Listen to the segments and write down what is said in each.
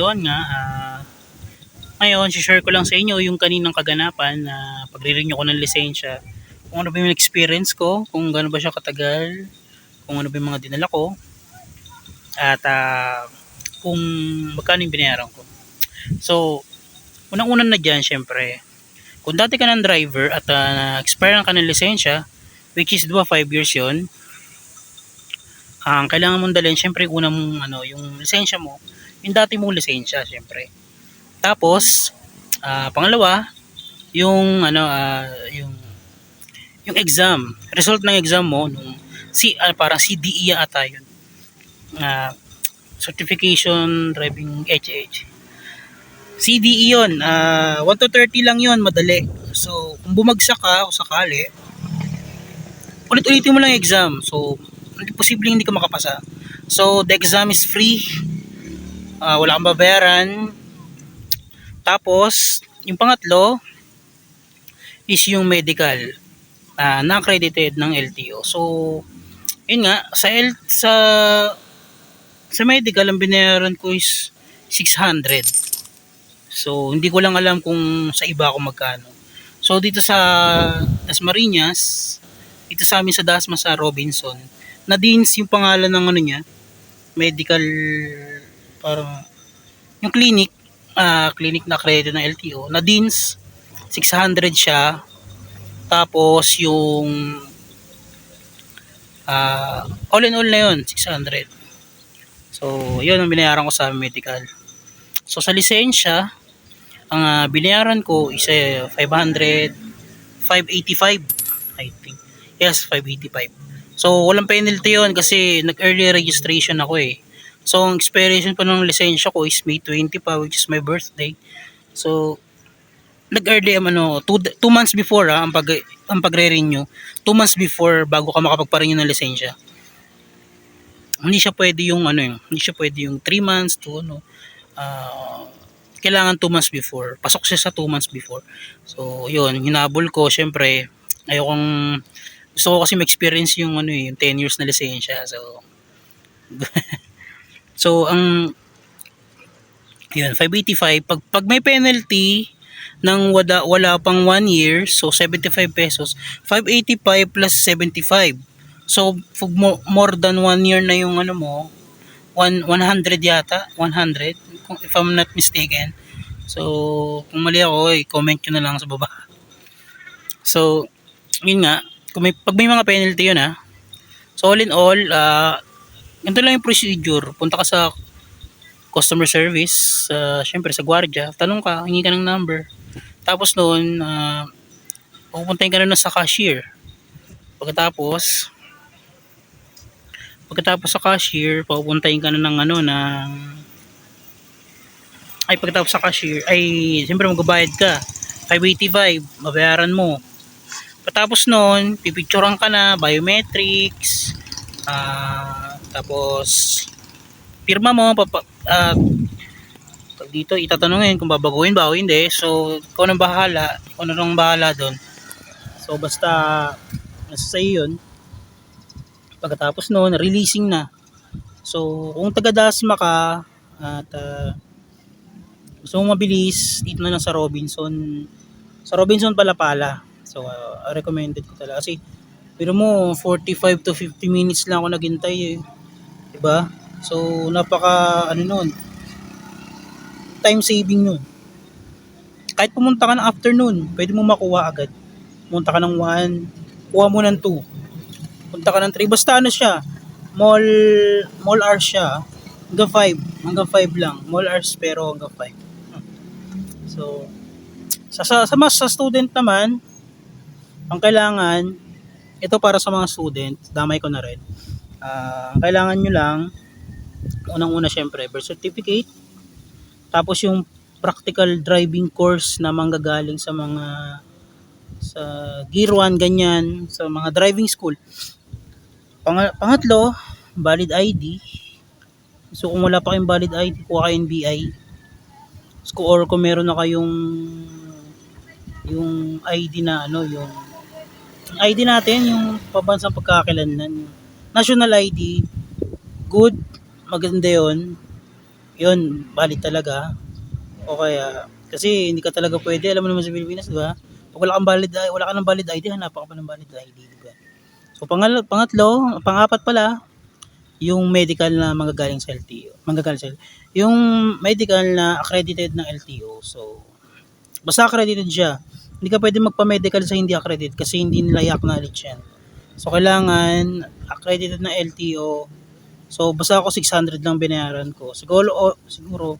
yun nga, ah, ngayon, share ko lang sa inyo yung kaninang kaganapan na pagre-renew ko ng lisensya. Kung ano ba yung experience ko, kung gaano ba siya katagal, kung ano ba yung mga dinala ko, at ah, kung magkano yung binayaran ko. So, unang-unan na dyan, syempre, kung dati ka ng driver at uh, expire ka ng lisensya, which is diba 5 years yon ang kailangan mong dalhin, syempre, unang mong, ano, yung lisensya mo, yung dati mong lisensya, syempre. Tapos, ah, pangalawa, yung ano ah, yung yung exam, result ng exam mo nung si ah, parang CDE ata yun. Ah, certification driving HH. CDE yun, ah 1 to 30 lang yun, madali. So, kung bumagsak ka o sakali, ulit-ulitin mo lang exam. So, hindi posibleng hindi ka makapasa. So, the exam is free. Ah, wala kang babayaran. Tapos, yung pangatlo is yung medical uh, na accredited ng LTO. So, yun nga, sa, L, sa, sa medical, ang binayaran ko is 600. So, hindi ko lang alam kung sa iba ako magkano. So, dito sa Dasmariñas, dito sa amin sa Dasma sa Robinson, na Deans yung pangalan ng ano niya, medical, parang, yung clinic, uh, clinic na accredited ng LTO, na Deans, 600 siya, tapos yung uh, all in all na yun, 600. So, yun ang binayaran ko sa medical. So, sa lisensya, ang uh, binayaran ko is uh, 500, 585, I think. Yes, 585. So, walang penalty yun kasi nag-early registration ako eh. So, ang expiration pa ng lisensya ko is May 20 pa, which is my birthday. So, nag-early um, ano, 2 months before ha, ang pag ang pagre-renew, 2 months before bago ka makapagpa-renew ng lisensya. Hindi siya pwede yung ano yung, hindi siya pwede yung 3 months to ano, uh, kailangan 2 months before. Pasok siya sa 2 months before. So, yun, hinabol ko, syempre, ayokong, gusto ko kasi ma-experience yung ano eh, yung 10 years na lisensya. So, so, ang, yun, 585, pag, pag may penalty, ng wala, wala pang 1 year, so 75 pesos, 585 plus 75. So, more, more than 1 year na yung ano mo, 1, 100 yata, 100, if I'm not mistaken. So, kung mali ako, i-comment nyo na lang sa baba. So, yun nga, kung may, pag may mga penalty yun ha, so all in all, uh, ganito lang yung procedure. Punta ka sa customer service, uh, syempre sa gwardiya, tanong ka, hingi ka ng number. Tapos noon, uh, pupuntahin ka na sa cashier. Pagkatapos, pagkatapos sa cashier, pupuntahin ka na ng ano, ng ay pagkatapos sa cashier ay siyempre magbabayad ka 585 mabayaran mo patapos noon pipicturean ka na biometrics uh, tapos pirma mo uh, pag dito itatanungin kung babaguhin ba o hindi so ikaw nang bahala ikaw na nang bahala doon so basta nasa sa'yo yun pagkatapos noon releasing na so kung taga Dasma ka at uh, gusto mong mabilis, dito na lang sa Robinson. Sa Robinson pala pala. So, uh, recommended ko talaga. Kasi, pero mo, 45 to 50 minutes lang ako naghintay eh. Diba? So, napaka, ano nun, time saving nun. Kahit pumunta ka ng afternoon, pwede mo makuha agad. Pumunta ka ng 1, kuha mo ng 2. Punta ka ng 3. Basta ano siya, mall, mall hours siya. Hanggang 5. Hanggang 5 lang. Mall hours pero hanggang 5. So, sa, sa, sa, mas, sa student naman, ang kailangan, ito para sa mga student, damay ko na rin. Uh, ang kailangan nyo lang, unang-una syempre, birth certificate, tapos yung practical driving course na manggagaling sa mga sa Gear 1, ganyan, sa mga driving school. Pang, pangatlo, valid ID. So kung wala pa kayong valid ID, kuha kayong BI or kung meron na kayong yung ID na ano yung ID natin yung pabansang pagkakakilanlan national ID good maganda yon yun, valid talaga. O kaya, kasi hindi ka talaga pwede, alam mo naman sa Pilipinas, di ba? Pag wala kang valid, wala ka ng valid ID, hanapan ka pa ng valid ID, di ba? So, pangal pangatlo, pangapat pala, yung medical na manggagaling sa LTO. Manggagaling sa LTO. Yung medical na accredited ng LTO. So, basta accredited siya. Hindi ka pwede magpa-medical sa hindi accredited kasi hindi nila i-acknowledge yan. So, kailangan accredited na LTO. So, basta ako 600 lang binayaran ko. Siguro, o, siguro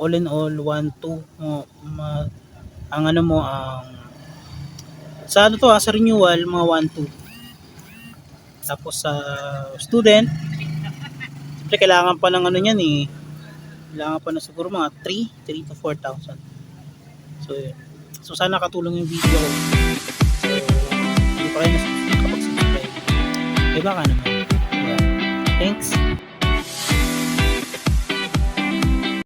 all in all, 1, 2, mo, ma, ang ano mo, ang, sa ano to ha, sa renewal, mga 1, 2. Tapos sa student, siyempre kailangan pa ng ano yan eh. Kailangan pa na siguro mga 3, 3 to 4,000. So, yun. So, sana katulong yung video. So, hindi pa kayo nakapag-subscribe. Eh, baka naman. Thanks.